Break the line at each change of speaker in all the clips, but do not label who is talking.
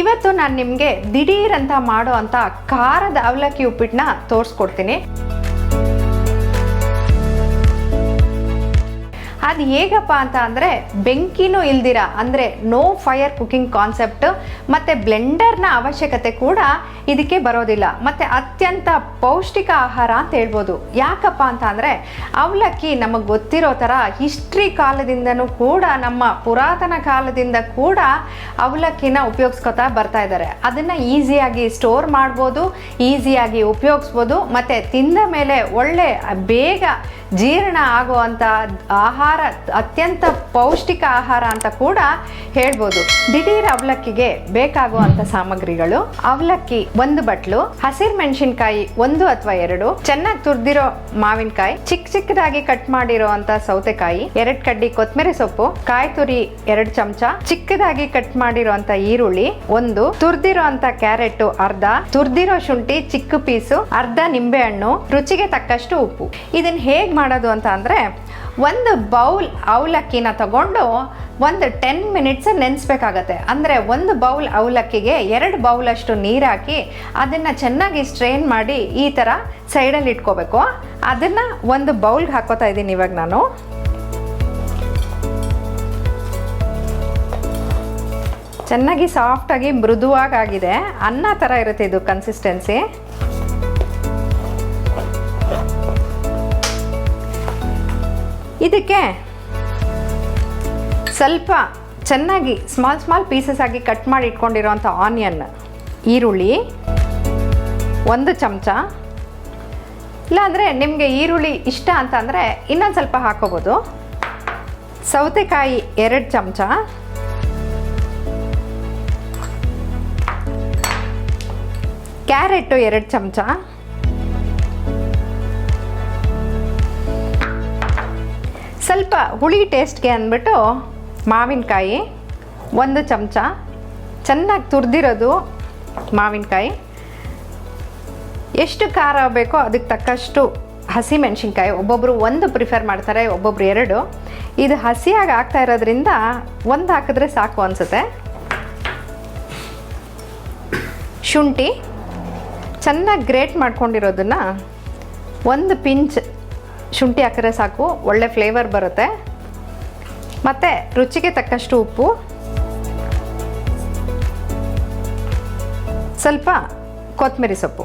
ಇವತ್ತು ನಾನು ನಿಮಗೆ ದಿಢೀರ್ ಅಂತ ಮಾಡೋ ಅಂತ ಖಾರದ ಅವಲಕ್ಕಿ ಉಪ್ಪಿಟ್ಟನ್ನ ತೋರಿಸ್ಕೊಡ್ತೀನಿ. ಅದು ಹೇಗಪ್ಪ ಅಂತ ಅಂದರೆ ಬೆಂಕಿನೂ ಇಲ್ದಿರ, ಅಂದರೆ ನೋ ಫೈರ್ ಕುಕಿಂಗ್ ಕಾನ್ಸೆಪ್ಟ್ ಮತ್ತು ಬ್ಲೆಂಡರ್ನ ಅವಶ್ಯಕತೆ ಕೂಡ ಇದಕ್ಕೆ ಬರೋದಿಲ್ಲ. ಮತ್ತು ಅತ್ಯಂತ ಪೌಷ್ಟಿಕ ಆಹಾರ ಅಂತ ಹೇಳ್ಬೋದು. ಯಾಕಪ್ಪ ಅಂತ ಅಂದರೆ ಅವಲಕ್ಕಿ ನಮಗೆ ಗೊತ್ತಿರೋ ಥರ ಹಿಸ್ಟ್ರಿ ಕಾಲದಿಂದನೂ ಕೂಡ, ನಮ್ಮ ಪುರಾತನ ಕಾಲದಿಂದ ಕೂಡ ಅವಲಕ್ಕಿನ ಉಪಯೋಗಿಸ್ಕೊತಾ ಬರ್ತಾ ಇದ್ದಾರೆ ಅದನ್ನು ಈಸಿಯಾಗಿ ಸ್ಟೋರ್ ಮಾಡ್ಬೋದು, ಈಸಿಯಾಗಿ ಉಪಯೋಗಿಸ್ಬೋದು, ಮತ್ತು ತಿಂದ ಮೇಲೆ ಒಳ್ಳೆ, ಬೇಗ ಜೀರ್ಣ ಆಗುವಂಥ ಆಹಾರ ಅತ್ಯಂತ ಪೌಷ್ಟಿಕ ಆಹಾರ ಅಂತ ಕೂಡ ಹೇಳ್ಬೋದು. ದಿಢೀರ್ ಅವಲಕ್ಕಿಗೆ ಬೇಕಾಗುವಂಥ ಸಾಮಗ್ರಿಗಳು, ಅವಲಕ್ಕಿ ಒಂದು ಬಟ್ಲು, ಹಸಿರು ಮೆಣಸಿನ್ಕಾಯಿ ಒಂದು ಅಥವಾ ಎರಡು, ಚೆನ್ನಾಗಿ ತುರ್ದಿರೋ ಮಾವಿನಕಾಯಿ ಚಿಕ್ಕ ಚಿಕ್ಕದಾಗಿ ಕಟ್ ಮಾಡಿರೋಂಥ ಸೌತೆಕಾಯಿ, ಎರಡ್ ಕಡ್ಡಿ ಕೊತ್ತಂಬರಿ ಸೊಪ್ಪು, ಕಾಯಿ ತುರಿ ಎರಡು ಚಮಚ, ಚಿಕ್ಕದಾಗಿ ಕಟ್ ಮಾಡಿರುವಂತ ಈರುಳ್ಳಿ ಒಂದು ತುರ್ದಿರೋ ಅಂತ ಕ್ಯಾರೆಟ್ ಅರ್ಧ, ತುರ್ದಿರೋ ಶುಂಠಿ ಚಿಕ್ಕ ಪೀಸು, ಅರ್ಧ ನಿಂಬೆ ಹಣ್ಣು ರುಚಿಗೆ ತಕ್ಕಷ್ಟು ಉಪ್ಪು. ಇದನ್ನ ಹೇಗ್ ಮಾಡೋದು ಅಂತ ಅಂದ್ರೆ ಒಂದು ಬೌಲ್ ಅವಲಕ್ಕಿನ ತಗೊಂಡು ಒಂದು ಟೆನ್ ಮಿನಿಟ್ಸ್ ನೆನೆಸ್ಬೇಕಾಗತ್ತೆ. ಅಂದರೆ ಒಂದು ಬೌಲ್ ಅವಲಕ್ಕಿಗೆ ಎರಡು ಬೌಲಷ್ಟು ನೀರು ಹಾಕಿ ಅದನ್ನು ಚೆನ್ನಾಗಿ ಸ್ಟ್ರೈನ್ ಮಾಡಿ ಈ ಥರ ಸೈಡಲ್ಲಿ ಇಟ್ಕೋಬೇಕು. ಅದನ್ನು ಒಂದು ಬೌಲ್ಗೆ ಹಾಕೋತಾ ಇದ್ದೀನಿ ಇವಾಗ ನಾನು. ಚೆನ್ನಾಗಿ ಸಾಫ್ಟಾಗಿ ಮೃದುವಾಗಿ ಆಗಿದೆ. ಅನ್ನ ಥರ ಇರುತ್ತೆ ಇದು ಕನ್ಸಿಸ್ಟೆನ್ಸಿ ಇದಕ್ಕೆ ಸ್ವಲ್ಪ ಚೆನ್ನಾಗಿ ಸ್ಮಾಲ್ ಸ್ಮಾಲ್ ಪೀಸಸ್ ಆಗಿ ಕಟ್ ಮಾಡಿ ಇಟ್ಕೊಂಡಿರೋಂಥ ಆನಿಯನ್ ಈರುಳ್ಳಿ ಒಂದು ಚಮಚ. ಇಲ್ಲಾಂದರೆ ನಿಮಗೆ ಈರುಳ್ಳಿ ಇಷ್ಟ ಅಂತ ಅಂದರೆ ಇನ್ನೊಂದು ಸ್ವಲ್ಪ ಹಾಕೋಬೋದು. ಸೌತೆಕಾಯಿ ಎರಡು ಚಮಚ. ಕ್ಯಾರೆಟು ಎರಡು ಚಮಚ. ಸ್ವಲ್ಪ ಹುಳಿ ಟೇಸ್ಟ್ಗೆ ಅಂದ್ಬಿಟ್ಟು ಮಾವಿನಕಾಯಿ ಒಂದು ಚಮಚ. ಚೆನ್ನಾಗಿ ತುರಿದಿರೋದು ಮಾವಿನಕಾಯಿ. ಎಷ್ಟು ಖಾರ ಬೇಕೋ ಅದಕ್ಕೆ ತಕ್ಕಷ್ಟು ಹಸಿ ಮೆಣಸಿನ್ಕಾಯಿ. ಒಬ್ಬೊಬ್ಬರು ಒಂದು ಪ್ರಿಫರ್ ಮಾಡ್ತಾರೆ, ಒಬ್ಬೊಬ್ರು ಎರಡು. ಇದು ಹಸಿಯಾಗಿ ಆಗ್ತಾ ಇರೋದ್ರಿಂದ ಒಂದು ಹಾಕಿದ್ರೆ ಸಾಕು ಅನಿಸುತ್ತೆ. ಶುಂಠಿ. ಚೆನ್ನಾಗಿ ಗ್ರೇಟ್ ಮಾಡ್ಕೊಂಡಿರೋದನ್ನು ಒಂದು ಪಿಂಚ್ ಶುಂಠಿ ಹಾಕಿದ್ರೆ ಸಾಕು, ಒಳ್ಳೆ ಫ್ಲೇವರ್ ಬರುತ್ತೆ. ಮತ್ತು ರುಚಿಗೆ ತಕ್ಕಷ್ಟು ಉಪ್ಪು. ಸ್ವಲ್ಪ ಕೊತ್ತಂಬರಿ ಸೊಪ್ಪು.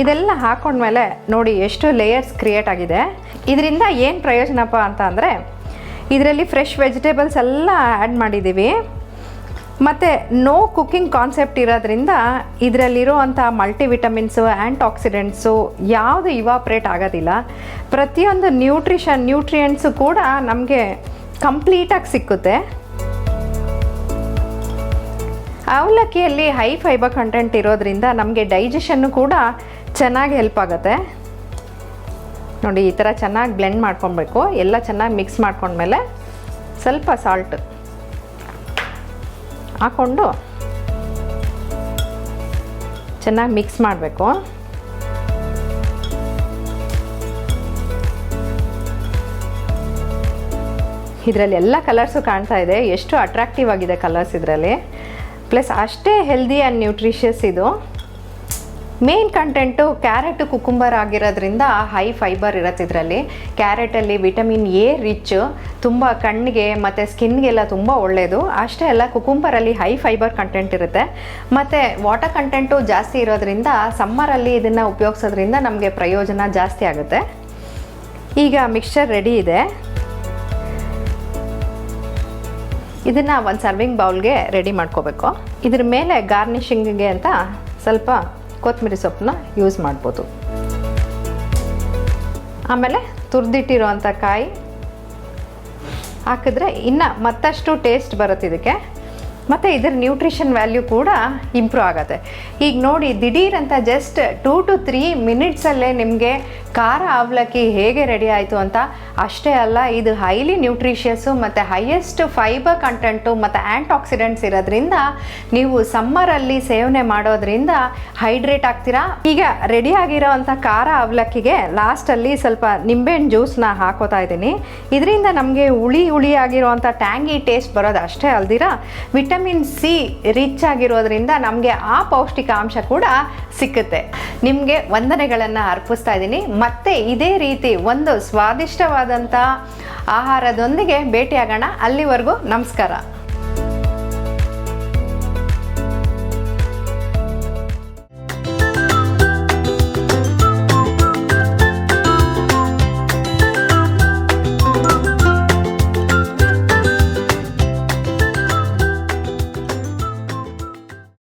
ಇದೆಲ್ಲ ಹಾಕೊಂಡ್ಮೇಲೆ ನೋಡಿ ಎಷ್ಟು ಲೇಯರ್ಸ್ ಕ್ರಿಯೇಟ್ ಆಗಿದೆ. ಇದರಿಂದ ಏನು ಪ್ರಯೋಜನಪ್ಪ ಅಂತ ಅಂದರೆ, ಇದರಲ್ಲಿ ಫ್ರೆಶ್ ವೆಜಿಟೇಬಲ್ಸ್ ಎಲ್ಲ ಆ್ಯಡ್ ಮಾಡಿದ್ದೀವಿ. ಮತ್ತು ನೋ ಕುಕ್ಕಿಂಗ್ ಕಾನ್ಸೆಪ್ಟ್ ಇರೋದ್ರಿಂದ ಇದರಲ್ಲಿರುವಂಥ ಮಲ್ಟಿವಿಟಮಿನ್ಸು ಆ್ಯಂಟ್ ಆಕ್ಸಿಡೆಂಟ್ಸು ಯಾವುದು ಇವಾಪ್ರೇಟ್ ಆಗೋದಿಲ್ಲ. ಪ್ರತಿಯೊಂದು ನ್ಯೂಟ್ರಿಷನ್ ನ್ಯೂಟ್ರಿಯೆಂಟ್ಸು ಕೂಡ ನಮಗೆ ಕಂಪ್ಲೀಟಾಗಿ ಸಿಕ್ಕುತ್ತೆ. ಅವಲಕ್ಕಿಯಲ್ಲಿ ಹೈ ಫೈಬರ್ ಕಂಟೆಂಟ್ ಇರೋದ್ರಿಂದ ನಮಗೆ ಡೈಜೆಷನ್ನು ಕೂಡ ಚೆನ್ನಾಗಿ ಹೆಲ್ಪ್ ಆಗುತ್ತೆ. ನೋಡಿ, ಈ ಥರ ಚೆನ್ನಾಗಿ ಬ್ಲೆಂಡ್ ಮಾಡ್ಕೊಬೇಕು. ಎಲ್ಲ ಚೆನ್ನಾಗಿ ಮಿಕ್ಸ್ ಮಾಡ್ಕೊಂಡ್ಮೇಲೆ ಸ್ವಲ್ಪ ಸಾಲ್ಟ್ ಹಾಕ್ಕೊಂಡು ಚೆನ್ನಾಗಿ ಮಿಕ್ಸ್ ಮಾಡಬೇಕು. ಇದರಲ್ಲಿ ಎಲ್ಲ ಕಲರ್ಸು ಕಾಣ್ತಾ ಇದೆ. ಎಷ್ಟು ಅಟ್ರಾಕ್ಟಿವ್ ಆಗಿದೆ ಕಲರ್ಸ್ ಇದರಲ್ಲಿ. ಪ್ಲಸ್ ಅಷ್ಟೇ ಹೆಲ್ದಿ ಆ್ಯಂಡ್ ನ್ಯೂಟ್ರಿಷಿಯಸ್ ಇದು. ಮೇನ್ ಕಂಟೆಂಟು ಕ್ಯಾರೆಟ್ ಕುಕುಂಬರ್ ಆಗಿರೋದ್ರಿಂದ ಹೈ ಫೈಬರ್ ಇರುತ್ತೆ ಇದರಲ್ಲಿ. ಕ್ಯಾರೆಟಲ್ಲಿ ವಿಟಮಿನ್ ಎ ರಿಚ್ ತುಂಬ ಕಣ್ಣಿಗೆ ಮತ್ತು ಸ್ಕಿನ್ಗೆಲ್ಲ ತುಂಬ ಒಳ್ಳೆಯದು ಅಷ್ಟೇ ಅಲ್ಲ ಕುಕುಂಬರಲ್ಲಿ ಹೈ ಫೈಬರ್ ಕಂಟೆಂಟ್ ಇರುತ್ತೆ. ಮತ್ತು ವಾಟರ್ ಕಂಟೆಂಟು ಜಾಸ್ತಿ ಇರೋದ್ರಿಂದ ಸಮ್ಮರಲ್ಲಿ ಇದನ್ನು ಉಪಯೋಗಿಸೋದ್ರಿಂದ ನಮಗೆ ಪ್ರಯೋಜನ ಜಾಸ್ತಿ ಆಗುತ್ತೆ. ಈಗ ಮಿಕ್ಸ್ಚರ್ ರೆಡಿ ಇದೆ. ಇದನ್ನು ಒಂದು ಸರ್ವಿಂಗ್ ಬೌಲ್ಗೆ ರೆಡಿ ಮಾಡ್ಕೋಬೇಕು. ಇದ್ರ ಮೇಲೆ ಗಾರ್ನಿಷಿಂಗಿಗೆ ಅಂತ ಸ್ವಲ್ಪ ಕೊತ್ತಂಬರಿ ಸೊಪ್ಪನ್ನ ಯೂಸ್ ಮಾಡ್ಬೋದು. ಆಮೇಲೆ ತುರಿದಿಟ್ಟಿರೋವಂಥ ಕಾಯಿ ಹಾಕಿದ್ರೆ ಇನ್ನು ಮತ್ತಷ್ಟು ಟೇಸ್ಟ್ ಬರುತ್ತೆ ಇದಕ್ಕೆ. ಮತ್ತು ಇದರ ನ್ಯೂಟ್ರಿಷನ್ ವ್ಯಾಲ್ಯೂ ಕೂಡ ಇಂಪ್ರೂವ್ ಆಗುತ್ತೆ. ಈಗ ನೋಡಿ, ದಿಢೀರಂತ ಜಸ್ಟ್ ಟೂ ಟು ತ್ರೀ ಮಿನಿಟ್ಸಲ್ಲೇ ನಿಮಗೆ ಖಾರ ಅವಲಕ್ಕಿ ಹೇಗೆ ರೆಡಿ ಆಯಿತು ಅಂತ. ಅಷ್ಟೇ ಅಲ್ಲ, ಇದು ಹೈಲಿ ನ್ಯೂಟ್ರಿಷಿಯಸ್ಸು ಮತ್ತು ಹೈಯೆಸ್ಟ್ ಫೈಬರ್ ಕಂಟೆಂಟು ಮತ್ತು ಆ್ಯಂಟ್ ಆಕ್ಸಿಡೆಂಟ್ಸ್ ಇರೋದ್ರಿಂದ ನೀವು ಸಮ್ಮರಲ್ಲಿ ಸೇವನೆ ಮಾಡೋದ್ರಿಂದ ಹೈಡ್ರೇಟ್ ಆಗ್ತೀರಾ? ಈಗ ರೆಡಿ ಆಗಿರೋ ಅಂಥ ಖಾರ ಅವಲಕ್ಕಿಗೆ ಲಾಸ್ಟಲ್ಲಿ ಸ್ವಲ್ಪ ನಿಂಬೆಹಣ್ಣು ಜ್ಯೂಸ್ನ ಹಾಕೋತಾ ಇದ್ದೀನಿ. ಇದರಿಂದ ನಮಗೆ ಹುಳಿ ಹುಳಿ ಆಗಿರುವಂಥ ಟ್ಯಾಂಗಿ ಟೇಸ್ಟ್ ಬರೋದು ಅಷ್ಟೇ ಅಲ್ದಿರಾ? ವಿಟಮಿನ್ ವಿಟಮಿನ್ ಸಿ ರಿಚ್ ಆಗಿರೋದ್ರಿಂದ ನಮಗೆ ಆ ಪೌಷ್ಟಿಕಾಂಶ ಕೂಡ ಸಿಕ್ಕುತ್ತೆ. ನಿಮಗೆ ವಂದನೆಗಳನ್ನು ಅರ್ಪಿಸ್ತಾ ಇದ್ದೀನಿ. ಮತ್ತೆ ಇದೇ ರೀತಿ ಒಂದು ಸ್ವಾದಿಷ್ಟವಾದಂಥ ಆಹಾರದೊಂದಿಗೆ ಭೇಟಿಯಾಗೋಣ. ಅಲ್ಲಿವರೆಗೂ ನಮಸ್ಕಾರ.